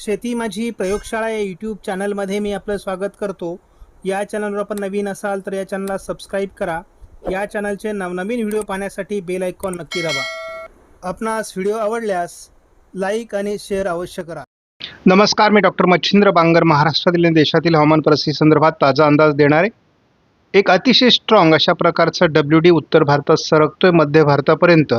शेती माझी प्रयोगशाळा या यूट्यूब चॅनलमध्ये मी आपलं स्वागत करतो. या चॅनलवर आपण नवीन असाल तर या चॅनलला सबस्क्राईब करा. या चॅनलचे नवनवीन व्हिडिओ पाहण्यासाठी बेल आयकॉन नक्की दाबा. आपणास व्हिडिओ आवडल्यास लाईक आणि शेअर अवश्य करा. नमस्कार मी डॉक्टर मच्छिंद्र बांगर महाराष्ट्रातील आणि देशातील हवामान परिस्थिती संदर्भात ताजा अंदाज देणारे. एक अतिशय स्ट्रॉंग अशा प्रकारचं डब्ल्यू डी उत्तर भारतात सरकतोय मध्य भारतापर्यंत.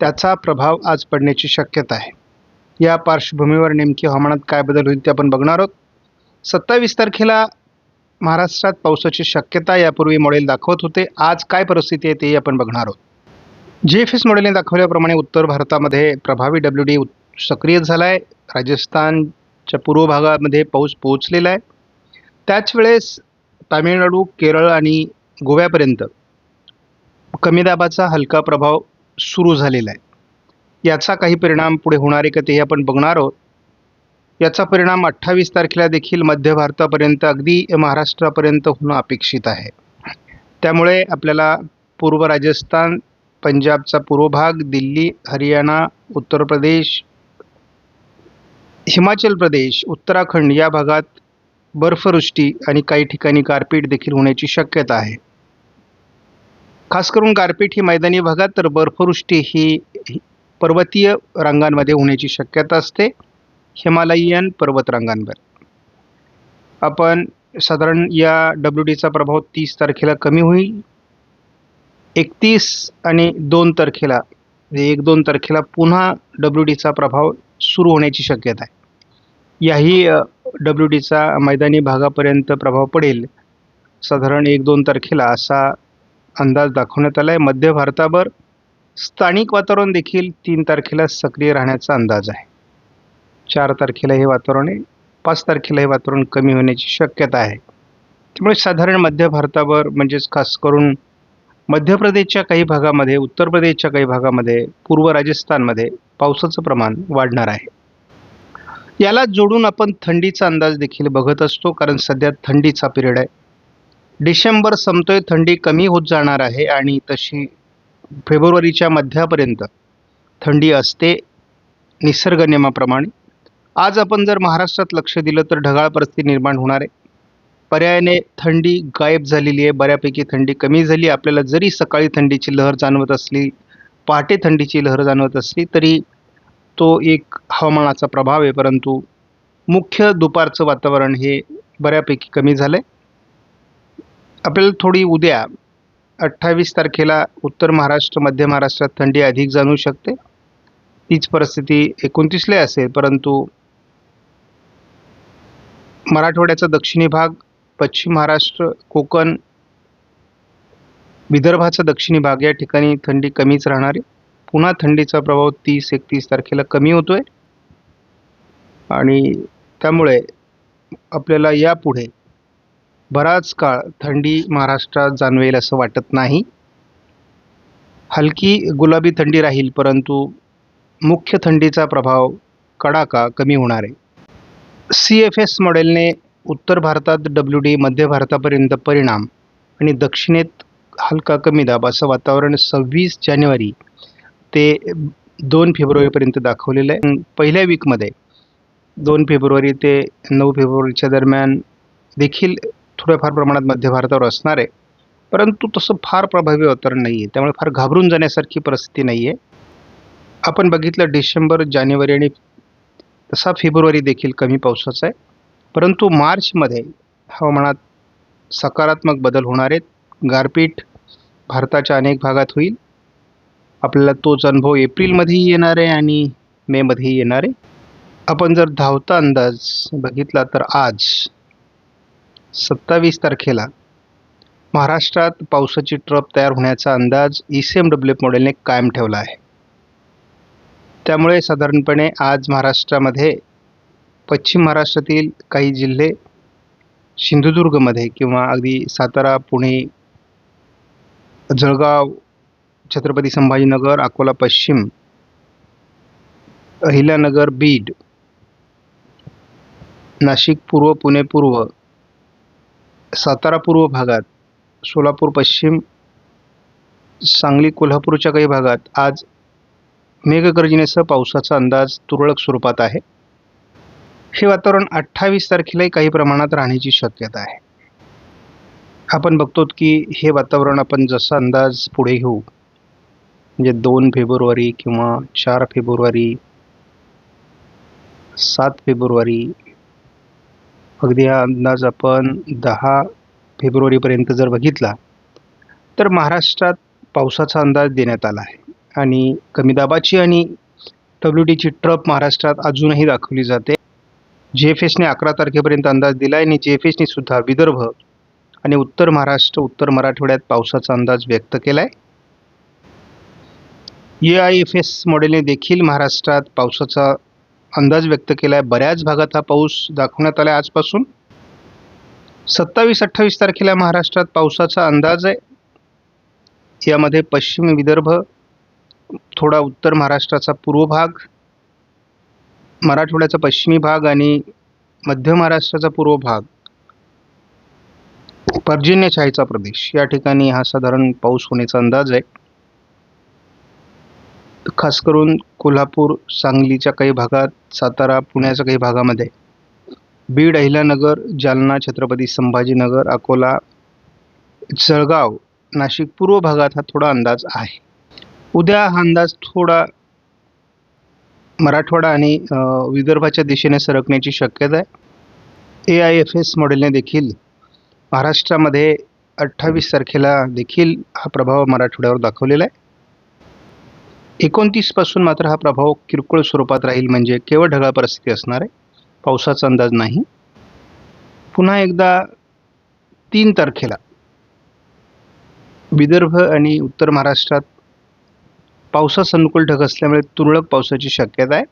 त्याचा प्रभाव आज पडण्याची शक्यता आहे. या पार्श्वभूमीवर नेमकी हवामानात काय बदल होईल ते आपण बघणार आहोत. सत्तावीस तारखेला महाराष्ट्रात पावसाची शक्यता यापूर्वी मॉडेल दाखवत होते. आज काय परिस्थिती आहे तेही आपण बघणार आहोत. जी एफ एस मॉडेलने दाखवल्याप्रमाणे उत्तर भारतामध्ये प्रभावी डब्ल्यू डी सक्रिय झाला आहे राजस्थानच्या पूर्व भागामध्ये पाऊस पोहोचलेला आहे. त्याच वेळेस तामिळनाडू केरळ आणि गोव्यापर्यंत कमी दाबाचा हलका प्रभाव सुरू झालेला आहे. याचा काही परिणाम पुढे होणार आहे का ते आपण बघणार आहोत. याचा परिणाम अठ्ठावीस तारखेला देखील मध्य भारतापर्यंत अगदी महाराष्ट्रापर्यंत होणं अपेक्षित आहे. त्यामुळे आपल्याला पूर्व राजस्थान पंजाबचा पूर्व भाग दिल्ली हरियाणा उत्तर प्रदेश हिमाचल प्रदेश उत्तराखंड या भागात बर्फवृष्टी आणि काही ठिकाणी गारपीट देखील होण्याची शक्यता आहे. खास करून गारपीट ही मैदानी भागात तर बर्फवृष्टी ही ही पर्वतीय रांगांमध्ये होण्याची शक्यता असते. हिमालयीन पर्वतरांगांवर आपण साधारण या डब्ल्यू डीचा प्रभाव तीस तारखेला कमी होईल. एकतीस आणि दोन तारखेला म्हणजे एक दोन तारखेला पुन्हा डब्ल्यू डीचा प्रभाव सुरू होण्याची शक्यता आहे. याही डब्ल्यू डीचा मैदानी भागापर्यंत प्रभाव पडेल. साधारण एक दोन तारखेला असा अंदाज दाखवण्यात आला आहे मध्य भारतावर स्थानिक वातावरण देखील तीन तारखेला सक्रिय राहण्याचा अंदाज आहे. चार तारखेला हे वातावरण आहे पाच तारखेला हे वातावरण कमी होण्याची शक्यता आहे. त्यामुळे साधारण मध्य भारतावर म्हणजेच खास करून मध्य प्रदेशच्या काही भागामध्ये उत्तर प्रदेशच्या काही भागामध्ये पूर्व राजस्थानमध्ये पावसाचं प्रमाण वाढणार आहे. याला जोडून आपण थंडीचा अंदाज देखील बघत असतो कारण सध्या थंडीचा पिरियड आहे. डिसेंबर संपतोय थंडी कमी होत जाणार आहे आणि तशी फेब्रुवारीच्या मध्यापर्यंत थंडी असते निसर्ग नियमाप्रमाणे आज आपण जर महाराष्ट्रात लक्ष दिलं तर ढगाळ परिस्थिती निर्माण होणार आहे. पर्यायाने थंडी गायब झालेली आहे बऱ्यापैकी थंडी कमी झाली. आपल्याला जरी सकाळी थंडीची लहर जाणवत असली पहाटे थंडीची लहर जाणवत असली तरी तो एक हवामानाचा प्रभाव आहे. परंतु मुख्य दुपारचं वातावरण हे बऱ्यापैकी कमी झालं आहे आपल्याला थोडी उद्या अठ्ठावीस तारखेला उत्तर महाराष्ट्र मध्य महाराष्ट्रात थंडी अधिक जाणवू शकते. तीच परिस्थिती एकोणतीसला असेल परंतु मराठवाड्याचा दक्षिणी भाग पश्चिम महाराष्ट्र कोकण विदर्भाचा दक्षिणी भाग या ठिकाणी थंडी कमीच राहणार आहे. पुन्हा थंडीचा प्रभाव तीस एकतीस तारखेला कमी होतोय. आणि त्यामुळे आपल्याला यापुढे बराच काळ थंडी महाराष्ट्रात जाणवेल असं वाटत नाही. हलकी गुलाबी थंडी राहील परंतु मुख्य थंडीचा प्रभाव कडाका कमी होणार आहे. सी एफ एस मॉडेलने उत्तर भारतात डब्ल्यू डी मध्य भारतापर्यंत परिणाम आणि दक्षिणेत हलका कमी दाब असं वातावरण सव्वीस जानेवारी ते दोन फेब्रुवारीपर्यंत दाखवलेलं आहे. पहिल्या वीकमध्ये दोन फेब्रुवारी ते नऊ फेब्रुवारीच्या दरम्यान देखील थोड्याफार प्रमाणात मध्य भारतावर असणार आहे. परंतु तसं फार प्रभावी वातावरण नाही आहे त्यामुळे फार घाबरून जाण्यासारखी परिस्थिती नाही आहे आपण बघितलं डिसेंबर जानेवारी आणि तसा फेब्रुवारी देखील कमी पावसाचा आहे. परंतु मार्चमध्ये हवामानात सकारात्मक बदल होणार आहेत. गारपीट भारताच्या अनेक भागात होईल. आपल्याला तोच अनुभव एप्रिलमध्येही येणार आहे आणि मेमध्येही येणार आहे. आपण जर धावता अंदाज बघितला तर आज सत्तावीस तारखेला महाराष्ट्रात पावसाची ट्रप तयार होण्याचा अंदाज E C M W F मॉडेलने कायम ठेवला आहे. त्यामुळे साधारणपणे आज महाराष्ट्रामध्ये पश्चिम महाराष्ट्रातील काही जिल्हे सिंधुदुर्गमध्ये किंवा अगदी सातारा पुणे जळगाव छत्रपती संभाजीनगर अकोला पश्चिम अहिल्यानगर बीड नाशिक पूर्व पुणे पूर्व सातारा पूर्व भागात सोलापूर पश्चिम सांगली कोल्हापूरच्या काही भागात आज मेघगर्जनेसह पावसाचा अंदाज तुरळक स्वरूपात आहे. हे वातावरण अठ्ठावीस तारखेलाही काही प्रमाणात राहण्याची शक्यता आहे. आपण बघतो की हे वातावरण आपण जसा अंदाज पुढे घेऊ म्हणजे दोन फेब्रुवारी किंवा चार फेब्रुवारी सात फेब्रुवारी अगदी हा अंदाज आपण दहा फेब्रुवारीपर्यंत जर बघितला तर महाराष्ट्रात पावसाचा अंदाज देण्यात आला आहे. आणि कमी दाबाची आणि डब्ल्यू डीची ट्रप महाराष्ट्रात अजूनही दाखवली जाते. जे एफ एसने अकरा तारखेपर्यंत अंदाज दिला आहे आणि जे एफ एसने सुद्धा विदर्भ आणि उत्तर महाराष्ट्र उत्तर मराठवाड्यात पावसाचा अंदाज व्यक्त केला आहे ए आय एफ एस मॉडेलने देखील महाराष्ट्रात पावसाचा अंदाज व्यक्त केला आहे बऱ्याच भागात हा पाऊस दाखवण्यात आला आहे आजपासून. सत्तावीस अठ्ठावीस तारखेला महाराष्ट्रात पावसाचा अंदाज आहे. यामध्ये पश्चिम विदर्भ थोडा उत्तर महाराष्ट्राचा पूर्व भाग मराठवाड्याचा पश्चिमी भाग आणि मध्य महाराष्ट्राचा पूर्व भाग. पर्जन्यछायेचा प्रदेश. या ठिकाणी हा साधारण पाऊस होण्याचा अंदाज आहे. खास करून कोल्हापूर सांगलीच्या काही भागात सातारा पुण्याच्या काही भागामध्ये. बीड अहिल्यानगर जालना छत्रपती संभाजीनगर अकोला जळगाव नाशिक पूर्व भागात हा थोडा अंदाज आहे. उद्या हा अंदाज थोडा मराठवाडा आणि विदर्भाच्या दिशेने सरकण्याची शक्यता आहे. ए आय एफ एस मॉडेलने देखील महाराष्ट्रामध्ये अठ्ठावीस तारखेला देखील हा प्रभाव मराठवाड्यावर दाखवलेला आहे. एकोणतीसपासून मात्र हा प्रभाव किरकोळ स्वरूपात राहील म्हणजे केवळ ढगाळ परिस्थिती असणार आहे. पावसाचा अंदाज नाही. पुन्हा एकदा तीन तारखेला विदर्भ आणि उत्तर महाराष्ट्रात पावसास अनुकूल ढग असल्यामुळे तुरळक पावसाची शक्यता आहे.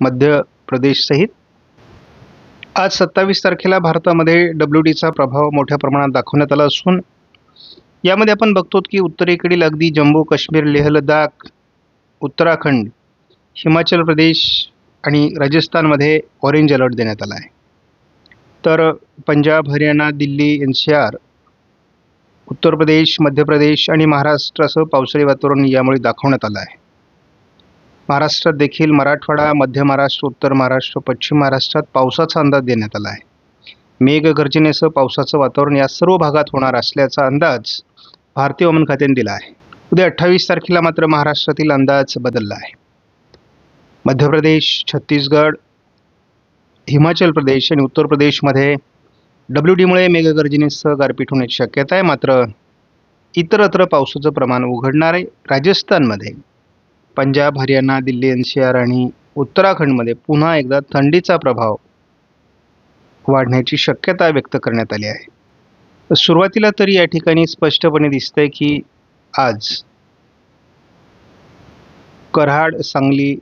मध्य प्रदेशसहित आज सत्तावीस तारखेला भारतामध्ये डब्ल्यू डीचा प्रभाव मोठ्या प्रमाणात दाखवण्यात आला असून यामध्ये आपण बघतो की उत्तरेकडील अगदी जम्मू काश्मीर लेह लडाख उत्तराखंड हिमाचल प्रदेश आणि राजस्थानमध्ये ऑरेंज अलर्ट देण्यात आला आहे. तर Punjab Haryana Delhi N C R Uttar Pradesh Madhya प्रदेश आणि महाराष्ट्रासह पावसाळी वातावरण यामुळे दाखवण्यात आलं आहे. महाराष्ट्रात देखील मराठवाडा मध्य महाराष्ट्र उत्तर महाराष्ट्र पश्चिम महाराष्ट्रात पावसाचा अंदाज देण्यात आला आहे. मेघगर्जनेसह पावसाचं वातावरण या सर्व भागात होणार असल्याचा अंदाज भारतीय हवामान खात्याने दिला आहे. उद्या अठ्ठावीस तारखेला मात्र महाराष्ट्रातील अंदाज बदलला आहे. मध्य प्रदेश छत्तीसगड हिमाचल प्रदेश आणि उत्तर प्रदेशमध्ये डब्ल्यू डीमुळे मेघगर्जनेसह गारपीट होण्याची शक्यता आहे. मात्र इतरत्र पावसाचं प्रमाण उघडणार आहे. राजस्थानमध्ये Punjab Haryana Delhi N C R आणि उत्तराखंडमध्ये पुन्हा एकदा थंडीचा प्रभाव वाढण्याची शक्यता व्यक्त करण्यात आली आहे. सुरुवातीला तरी या ठिकाणी स्पष्टपणे दिसतंय की आज कराड सांगली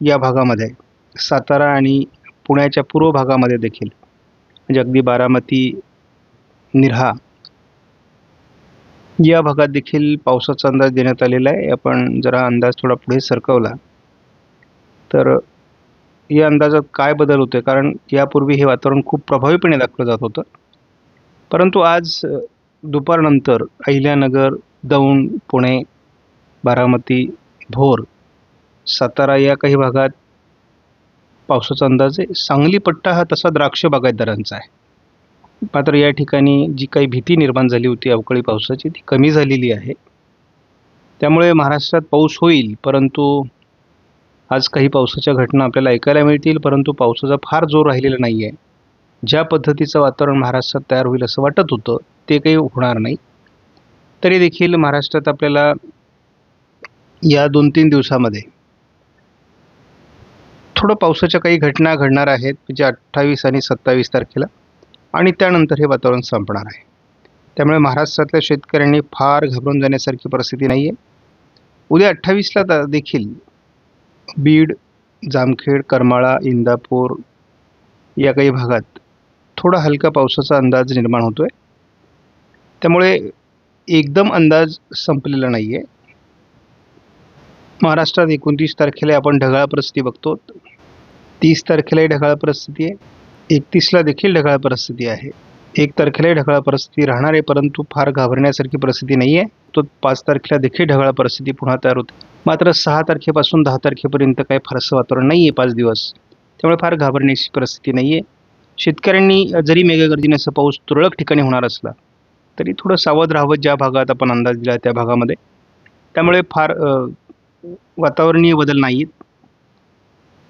या भागामध्ये सातारा आणि पुण्याच्या पूर्व भागामध्ये देखील म्हणजे अगदी बारामती निरहा या भागात देखील पावसाचा अंदाज देण्यात आलेला आहे. आपण जरा अंदाज थोडा पुढे सरकवला. तर या अंदाजात काय बदल होते कारण यापूर्वी हे वातावरण खूप प्रभावीपणे दाखवलं जात होतं. परंतु आज दुपारनंतर अहिल्यानगर दौंड पुणे बारामती भोर सातारा या काही भागात पावसाचा अंदाज आहे. सांगली पट्टा हा तसा द्राक्ष बागायतदारांचा आहे. मात्र या ठिकाणी जी काही भीती निर्माण झाली होती अवकाळी पावसाची ती कमी झालेली आहे. त्यामुळे महाराष्ट्रात पाऊस होईल परंतु आज काही पावसाच्या घटना आपल्याला ऐकायला मिळतील परंतु पावसाचा फार जोर राहिलेला नाही आहे ज्या पद्धतीचं वातावरण महाराष्ट्रात तयार होईल असं वाटत होतं ते काही होणार नाही. तरी देखील महाराष्ट्रात आपल्याला या दोन तीन दिवसामध्ये थोडं पावसाच्या काही घटना घडणार आहेत म्हणजे अठ्ठावीस आणि सत्तावीस तारखेला आणि त्यानंतर हे वातावरण संपणार आहे. त्यामुळे महाराष्ट्रातल्या शेतकऱ्यांनी फार घाबरून जाण्यासारखी परिस्थिती नाही आहे उद्या अठ्ठावीसला देखील बीड जामखेड करमाळा इंदापूर या काही भागात थोडा हलका पावसाचा अंदाज निर्माण होतो आहे त्यामुळे एकदम अंदाज संपलेला नाही आहे महाराष्ट्रात एकोणतीस तारखेला आपण ढगाळ परिस्थिती बघतो. तीस तारखेलाही ढगाळ परिस्थिती आहे. एकतीसला देखील ढगाळ परिस्थिती आहे. एक तारखेलाही ढगाळ परिस्थिती राहणार आहे परंतु फार घाबरण्यासारखी परिस्थिती नाही आहे तो पाच तारखेला देखील ढगाळ परिस्थिती पुन्हा तयार होते. मात्र सहा तारखेपासून दहा तारखेपर्यंत काही फारसं वातावरण नाही आहे पाच दिवस. त्यामुळे फार घाबरण्याची परिस्थिती नाही आहे शेतकऱ्यांनी जरी मेघगर्जनेचा पाऊस तुरळक ठिकाणी होणार असला तरी थोडं सावध राहावं ज्या भागात आपण अंदाज दिला त्या भागामध्ये. त्यामुळे फार वातावरणीय बदल नाही आहेत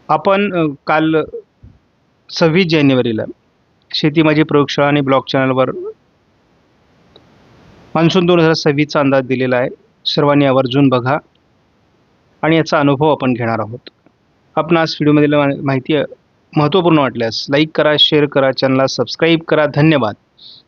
आपण काल सव्वीस जानेवारीला शेती माझी प्रयोगशाळा आणि ब्लॉग चॅनलवर मान्सून दोन हजार सव्वीसचा अंदाज दिलेला आहे. सर्वांनी आवर्जून बघा आणि याचा अनुभव आपण घेणार आहोत. आपणास व्हिडिओमधील मा- माहिती महत्त्वपूर्ण वाटल्यास लाईक करा शेअर करा चॅनलला सबस्क्राईब करा. धन्यवाद.